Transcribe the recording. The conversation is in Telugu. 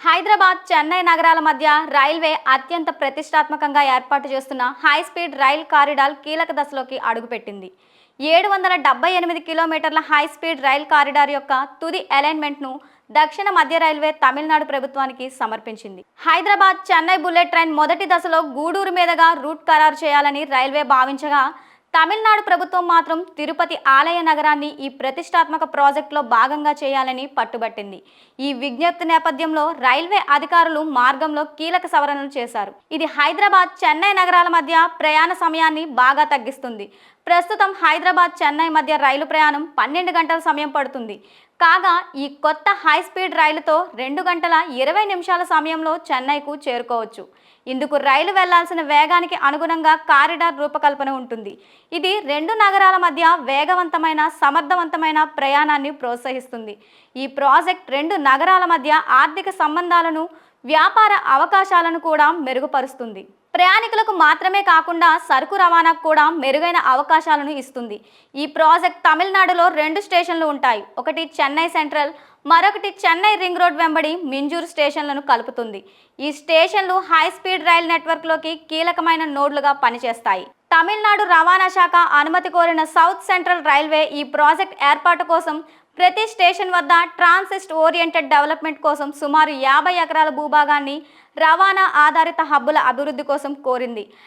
హైదరాబాద్ చెన్నై నగరాల మధ్య రైల్వే అత్యంత ప్రతిష్టాత్మకంగా ఏర్పాటు చేస్తున్న హై స్పీడ్ రైల్ కారిడార్ కీలక దశలోకి అడుగుపెట్టింది. ఏడు వందల డెబ్బై ఎనిమిది కిలోమీటర్ల హై స్పీడ్ రైల్ కారిడార్ యొక్క తుది అలైన్మెంట్ను దక్షిణ మధ్య రైల్వే తమిళనాడు ప్రభుత్వానికి సమర్పించింది. హైదరాబాద్ చెన్నై బుల్లెట్ ట్రైన్ మొదటి దశలో గూడూరు మీదుగా రూట్ ఖరారు చేయాలని రైల్వే భావించగా తమిళనాడు ప్రభుత్వం మాత్రం తిరుపతి ఆలయ నగరాన్ని ఈ ప్రతిష్టాత్మక ప్రాజెక్టులో భాగంగా చేయాలని పట్టుబట్టింది. ఈ విజ్ఞప్తి నేపథ్యంలో రైల్వే అధికారులు మార్గంలో కీలక సవరణలు చేశారు. ఇది హైదరాబాద్ చెన్నై నగరాల మధ్య ప్రయాణ సమయాన్ని బాగా తగ్గిస్తుంది. ప్రస్తుతం హైదరాబాద్ చెన్నై మధ్య రైలు ప్రయాణం పన్నెండు గంటల సమయం పడుతుంది. కాగా ఈ కొత్త హై స్పీడ్ రైలుతో రెండు గంటల ఇరవై నిమిషాల సమయంలో చెన్నైకు చేరుకోవచ్చు. ఇందుకు రైలు వెళ్ళాల్సిన వేగానికి అనుగుణంగా కారిడార్ రూపకల్పన ఉంటుంది. ఇది రెండు నగరాల మధ్య వేగవంతమైన సమర్థవంతమైన ప్రయాణాన్ని ప్రోత్సహిస్తుంది. ఈ ప్రాజెక్ట్ రెండు నగరాల మధ్య ఆర్థిక సంబంధాలను వ్యాపార అవకాశాలను కూడా మెరుగుపరుస్తుంది. ప్రయాణికులకు మాత్రమే కాకుండా సరుకు రవాణాకు కూడా మెరుగైన అవకాశాలను ఇస్తుంది. ఈ ప్రాజెక్ట్ తమిళనాడులో రెండు స్టేషన్లు ఉంటాయి. ఒకటి చెన్నై సెంట్రల్ మరొకటి చెన్నై రింగ్ రోడ్ వెంబడి మింజూరు స్టేషన్లను కలుపుతుంది. ఈ స్టేషన్లు హై స్పీడ్ రైల్ నెట్వర్క్లోకి కీలకమైన నోడ్లుగా పనిచేస్తాయి. తమిళనాడు రవాణా శాఖ అనుమతి కోరిన సౌత్ సెంట్రల్ రైల్వే ఈ ప్రాజెక్ట్ ఏర్పాటు కోసం ప్రతి స్టేషన్ వద్ద ట్రాన్సిస్ట్ ఓరియంటెడ్ డెవలప్మెంట్ కోసం సుమారు యాభై ఎకరాల భూభాగాన్ని రవాణా ఆధారిత హబ్బుల అభివృద్ధి కోసం కోరింది.